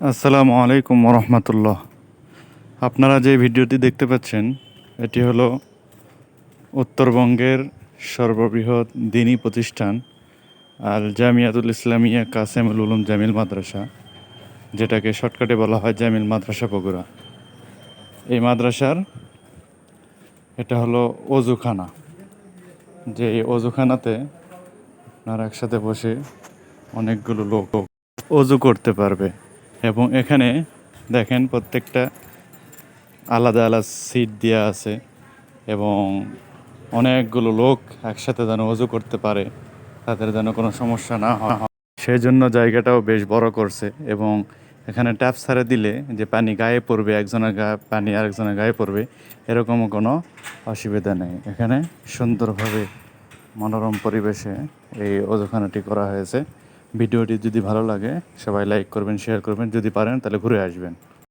আসসালামু আলাইকুম রহমতুল্লাহ আপনারা যে ভিডিওটি দেখতে পাচ্ছেন, এটি হলো উত্তরবঙ্গের সর্ববৃহৎ দিনী প্রতিষ্ঠান আল জামিয়াতুল ইসলামিয়া কাসেমুল উলুম জামিল মাদ্রাসা, যেটাকে শর্টকাটে বলা হয় জামিল মাদ্রাসা বগুড়া। এই মাদ্রাসার এটা হলো অজুখানা। যে এই অজুখানাতে আপনারা একসাথে বসে অনেকগুলো লোক অজু করতে পারবে। এবং এখানে দেখেন প্রত্যেকটা আলাদা আলাদা সিট দেওয়া আছে এবং অনেকগুলো লোক একসাথে যেন অজু করতে পারে, তাদের যেন কোনো সমস্যা না হয়। সেই জন্য জায়গাটাও বেশ বড় করছে এবং এখানে ট্যাপ ছাড়ে দিলে যে পানি গায়ে পড়বে, একজনের গায়ে পানি আরেকজনের গায়ে পড়বে, এরকমও কোনো অসুবিধা নেই। এখানে সুন্দরভাবে মনোরম পরিবেশে এই অজুখানাটি করা হয়েছে। ভিডিওটি যদি ভালো লাগে সবাই লাইক করবেন শেয়ার করবেন যদি পারেন তাহলে ঘুরে আসবেন।